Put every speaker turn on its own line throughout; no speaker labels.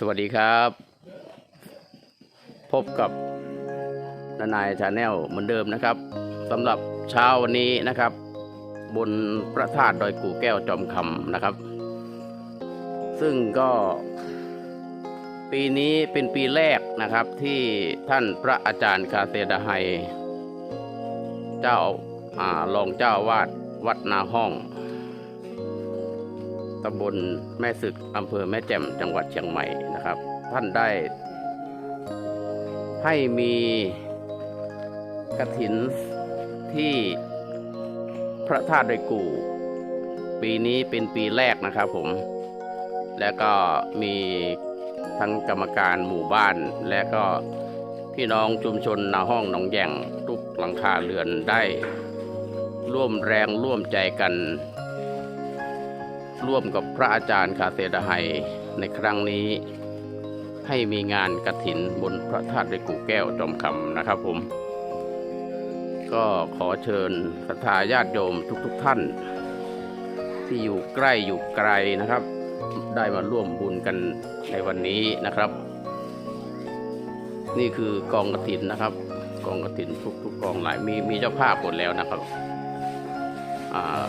สวัสดีครับ พบกับนานายชาแนลเหมือนเดิมนะครับสำหรับเช้าวันนี้นะครับ บนพระธาตุดอยกู่แก้วจอมคำนะครับ ซึ่งก็ปีนี้เป็นปีแรกนะครับที่ท่านพระอาจารย์คาเซดาไฮเจ้าอารองเจ้าวาดวัดนาห้อง ตำบลแม่ศึกอำเภอแม่แจ่มจังหวัดเชียงใหม่นะครับ ท่านได้ให้มีกระถินที่พระธาตุดอยกู่ ปีนี้เป็นปีแรกนะครับผม แล้วก็มีทั้งกรรมการหมู่บ้าน และก็พี่น้องชุมชนนาห้องหนองแย่งทุกหลังคาเรือนได้ ร่วมแรงร่วมใจกัน ร่วมกับพระอาจารย์คาเซดาไฮในครั้งนี้ ให้มีงานกระถินบนพระธาตุดอยกู่แก้วจอมคำนะครับผม ก็ขอเชิญศรัทธาญาติโยมทุกๆทท่าน ที่อยู่ใกล้อยู่ไกลนะครับ ได้มาร่วมบุญกันในวันนี้นะครับ นี่คือกองกระถินนะครับ กองกระถินทุกๆกองหลายมีมีเจ้าภาพหมดแล้วนะครับอ่า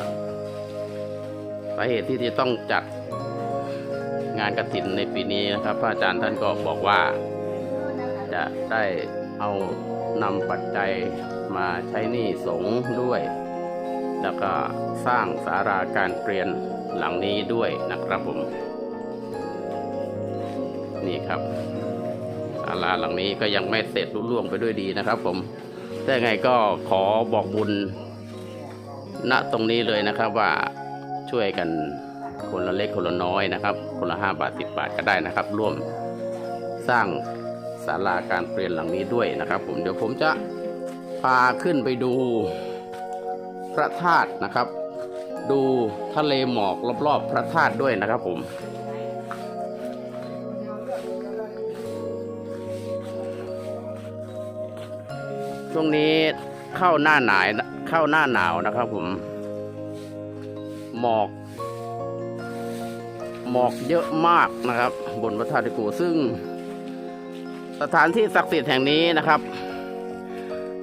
สาเหตุที่จะต้องจัดงานกระถินในปีนี้นะครับ พระอาจารย์ท่านก็บอกว่า จะได้เอานำปัจจัยมาใช้หนี้สงฆ์ด้วย แล้วก็สร้างสาราการเปลี่ยนหลังนี้ด้วยนะครับผม นี่ครับศาลาหลังนี้ก็ยังไม่เสร็จรุ่ล่วงไปด้วยดีนะครับ ผมแต่ไงก็ขอบอกบุญณตรงนี้เลยนะครับว่า ช่วยกันคนละเล็กคนละน้อยนะครับ คนละห้าบาทสิบบาทก็ได้นะครับ ร่วมสร้างศาลาการเปลี่ยนหลังนี้ด้วยนะครับ ผมเดี๋ยวผมจะพาขึ้นไปดูพระธาตุนะครับ ดูทะเลหมอกรอบๆพระธาตุด้วยนะครับผมช่วงนี้เข้าหน้าหนาวเข้าหน้าหนาวนะครับผม หมอก หมอกเยอะมากนะครับ บนพระธาตุกูซึ่ง สถานที่ศักดิ์สิทธิ์แห่งนี้นะครับ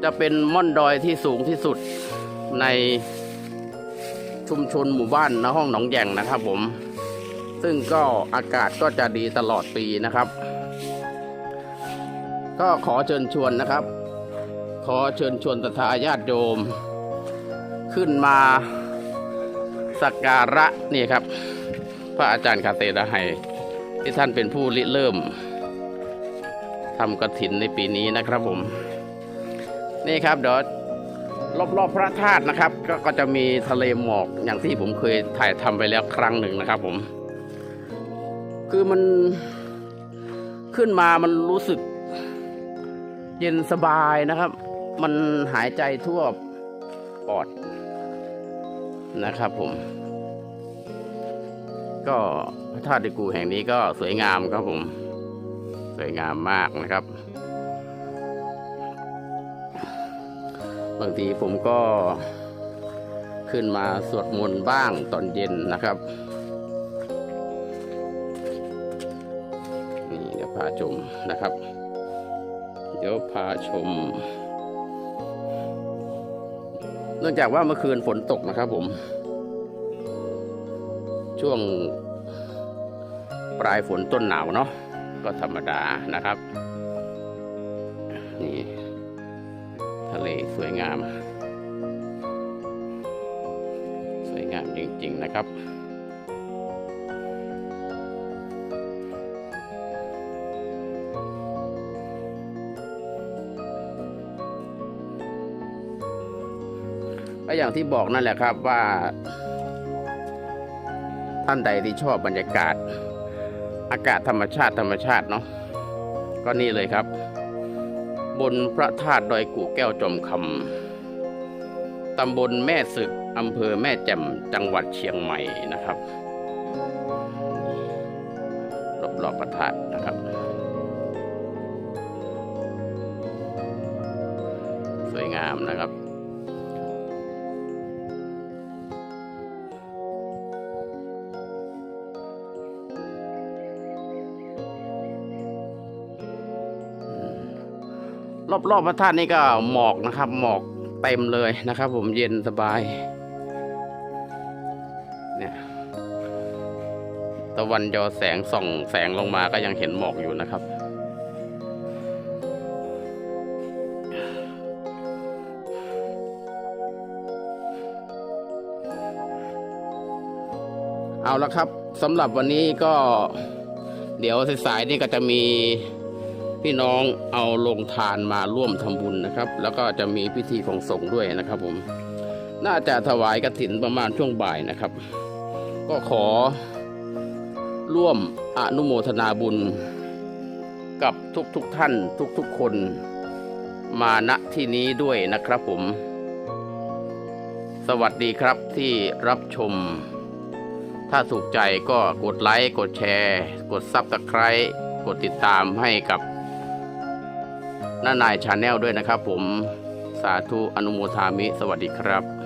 จะเป็นม่อนดอยที่สูงที่สุดในชุมชนหมู่บ้านนะห้องหนองแยงนะครับ ผม ซึ่งก็อากาศก็จะดีตลอดปีนะครับ ก็ขอเชิญชวนนะครับ ขอเชิญชวนศรัทธาญาติโยม ขึ้นมา สักการะนี่ครับ พระอาจารย์คาเตดาไฮที่ท่านเป็นผู้ริเริ่มทำกระถินในปีนี้นะครับผม นี่ครับเดี๋ยวรอบๆพระธาตุนะครับกก็จะมีทะเลหมอกอย่างที่ผมเคยถ่ายทำไปแล้วครั้งหนึ่งนะครับผม คือมันขึ้นมามันรู้สึกเย็นสบายนะครับ มันหายใจทั่วปอด นะครับผม ก็พระธาตุดิกูแห่งนี้ก็สวยงามครับผม สวยงามมากนะครับ บางทีผมก็ขึ้นมาสวดมนต์บ้างตอนเย็นนะครับนี่เดี๋ยวพาชมนะครับ เดี๋ยวพาชม นื่องจากว่าเมื่อคืนฝนตกนะครับผม ช่วงปลายฝนต้นหนาวเนาะก็ธรรมดานะครับ นี่ ทะเลสวยงาม สวยงามจริง ๆ นะครับ ก็อย่างที่บอกนั่นแหละครับว่า ท่านใดที่ชอบบรรยากาศ อากาศธรรมชาติธรรมชาติเนาะก็นี่เลยครับ บนพระธาตุดอยกู่แก้วจอมคำตำบลแม่ศึกอำเภอแม่แจ่มจังหวัดเชียงใหม่นะครับรอบๆพระธาตุนะครับสวยงามนะครับ รอบๆพระธาตุนี่ก็หมอกนะครับ หมอกเต็มเลยนะครับ ผมเย็นสบายเนี่ยตะวันยอแสงส่องแสงลงมาก็ยังเห็นหมอกอยู่นะครับ เอาละครับสำหรับวันนี้ก็เดี๋ยวสายๆนี่ก็จะมี พี่น้องเอาลงทานมาร่วมทำบุญนะครับ แล้วก็จะมีพิธีของสงฆ์ด้วยนะครับผม น่าจะถวายกฐินประมาณช่วงบ่ายนะครับ ก็ขอร่วมอนุโมทนาบุญ กับทุกๆทท่านทุกๆคนมาณที่นี้ด้วยนะครับผม สวัสดีครับที่รับชม ถ้าถูกใจก็กดไลค์ กดแชร์ กดซับสไคร b ์กดติดตามให้กับ น้านายชาแนลด้วยนะครับผมสาธุอนุโมทามิ สวัสดีครับ